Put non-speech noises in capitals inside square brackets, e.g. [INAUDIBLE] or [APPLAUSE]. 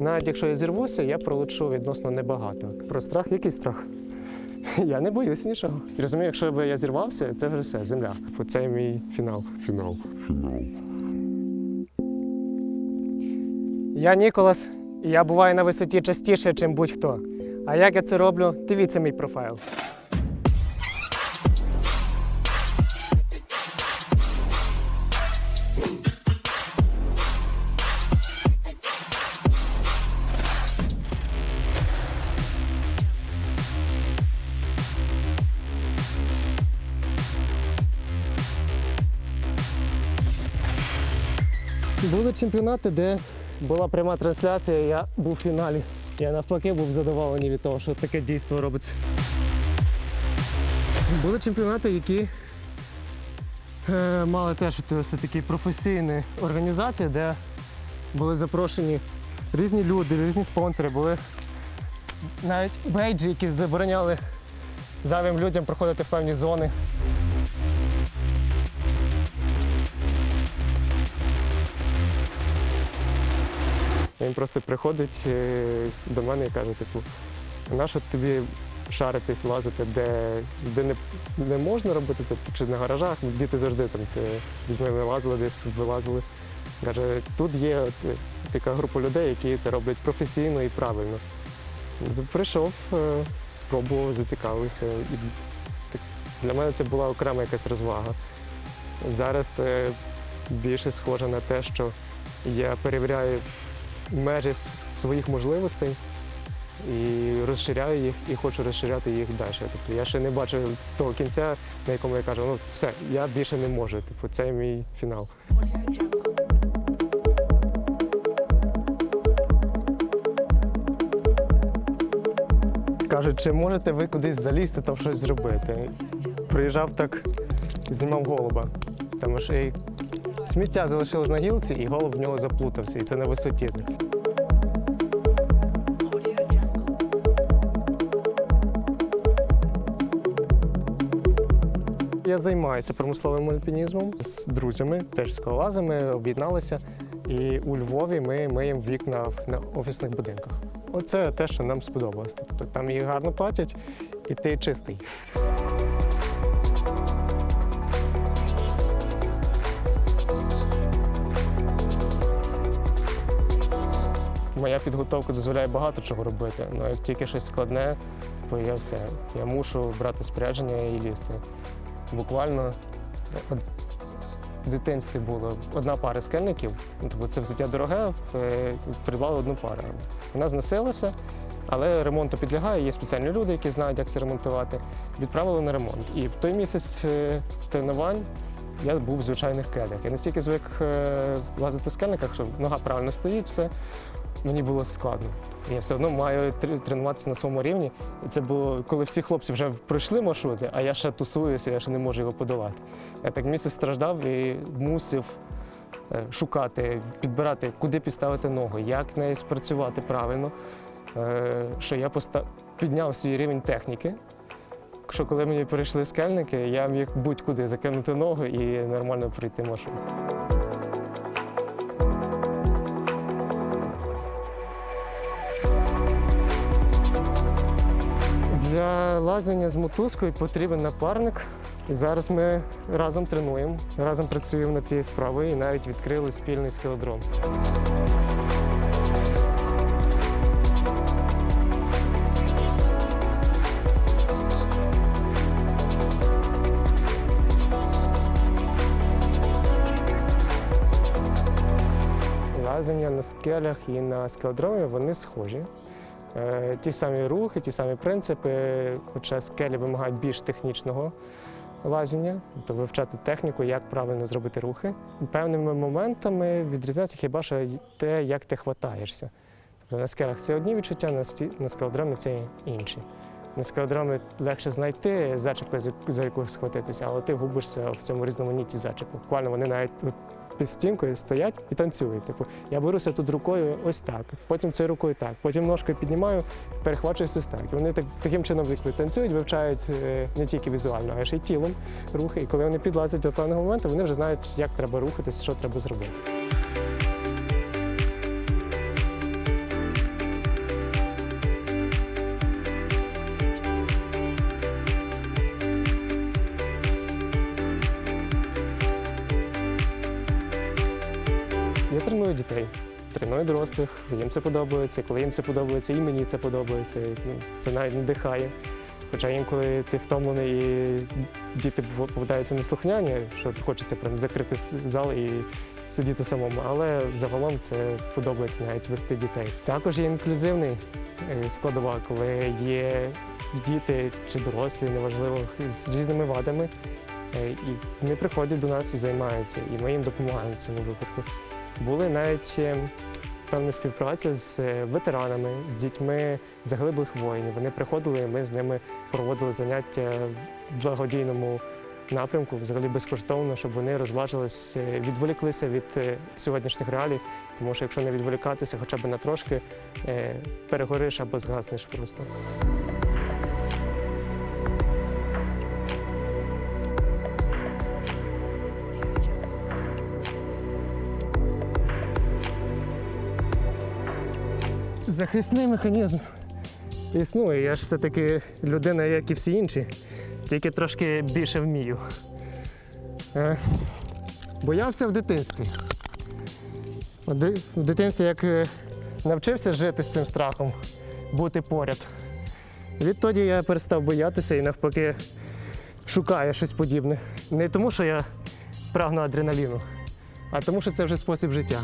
навіть якщо я зірвуся, я пролечу відносно небагато. Про страх, який страх? [LAUGHS] Я не боюсь нічого. І розумію, якщо б я зірвався, це вже все, земля. Це мій фінал. Фінал. Фінал. Я Ніколас, і я буваю на висоті частіше, ніж будь-хто. А як я це роблю, дивіться мій профайл. Були чемпіонати, де була пряма трансляція, я був в фіналі. Я навпаки був задоволений від того, що таке дійство робиться. Були чемпіонати, які е, мали теж такі професійні організації, де були запрошені різні люди, різні спонсори, були навіть бейджі, які забороняли зайвим людям проходити в певні зони. Він просто приходить е, до мене і каже, типу, нащо тобі шаритись, лазити, де, де не, не можна робити це, чи на гаражах, діти завжди там дітьми вилазили, десь вилазили. Каже, тут є от, е, така група людей, які це роблять професійно і правильно. Ну, Прийшов, е, спробував, зацікавився. І для мене це була окрема якась розвага. Зараз більше схоже на те, що я перевіряю межі своїх можливостей і розширяю їх і хочу розширяти їх далі. Тобто я ще не бачу того кінця, на якому я кажу, ну все, я більше не можу. Типу, це мій фінал. Кажуть, чи можете ви кудись залізти там щось зробити? Приїжджав так, знімав голуба. Тому що і сміття залишилось на гілці, і голуб в нього заплутався, і це на висоті. Я займаюся промисловим альпінізмом з друзями, теж скалолазами, об'єдналися. І у Львові ми миємо вікна на офісних будинках. Оце те, що нам сподобалось. Тобто там їх гарно платять, і ти чистий. Моя підготовка дозволяє багато чого робити. Ну як тільки щось складне, то я все. Я мушу брати спорядження і лізти. Буквально в дитинстві було одна пара скельників, ну, тобто це взуття дороге, е, придбали одну пару. Вона зносилася, але ремонту підлягає, є спеціальні люди, які знають, як це ремонтувати. Відправили на ремонт. І в той місяць е, тренувань я був в звичайних кедах. Я настільки звик е, лазити в скельниках, що нога правильно стоїть, все. Мені було складно. Я все одно маю тренуватися на своєму рівні. Це було, коли всі хлопці вже пройшли маршрути, а я ще тусуюся, я ще не можу його подолати. Я так місяць страждав і мусив е, шукати, підбирати, куди підставити ногу, як нею спрацювати правильно. Е, Що я підняв свій рівень техніки. Що коли мені прийшли скельники, я міг будь-куди закинути ногу і нормально пройти маршрут. Для лазення з мотузкою потрібен напарник. І зараз ми разом тренуємо, разом працюємо над цією справою і навіть відкрили спільний скелодром. Лазення на скелях і на скелодромі вони схожі. Е, Ті самі рухи, ті самі принципи, хоча скелі вимагають більш технічного лазіння, тобто вивчати техніку, як правильно зробити рухи. Певними моментами відрізняється хіба що те, як ти хватаєшся. Тобто на скелях це одні відчуття, на, сті- на скелодромі це інші. На скелодромі легше знайти зачіпку, за яку- схватитися, але ти губишся в цьому різноманітті зачіпок. Буквально вони навіть під стінкою стоять і танцюють. Типу, я беруся тут рукою ось так, потім цією рукою так, потім ножкою піднімаю, перехвачуюсь так. І вони так, таким чином танцюють, вивчають е, не тільки візуально, а ще й тілом рухи. І коли вони підлазять до певного моменту, вони вже знають, як треба рухатися, що треба зробити. Я треную дітей, треную дорослих, їм це подобається. Коли їм це подобається, і мені це подобається. Ну, це навіть надихає. Хоча інколи ти втомлений і діти бу- попадаються неслухняні, що хочеться прям закрити зал і сидіти самому. Але загалом це подобається навіть вести дітей. Також є інклюзивний е, складова, коли є діти чи дорослі, неважливо, з різними вадами. Е, І вони приходять до нас і займаються, і ми їм допомагаємо в цьому випадку. Були навіть е, певна співпраця з е, ветеранами, з дітьми заглиблих воїнів. Вони приходили, і ми з ними проводили заняття в благодійному напрямку, взагалі безкоштовно, щоб вони розважились, е, відволіклися від сьогоднішніх реалій. Тому що якщо не відволікатися хоча б на трошки, перегориш або згаснеш просто. Захисний механізм існує. Я ж все-таки людина, як і всі інші, тільки трошки більше вмію. Е, боявся в дитинстві. В дитинстві як е, навчився жити з цим страхом, бути поряд. Відтоді я перестав боятися і навпаки шукаю щось подібне. Не тому, що я прагну адреналіну, а тому, що це вже спосіб життя.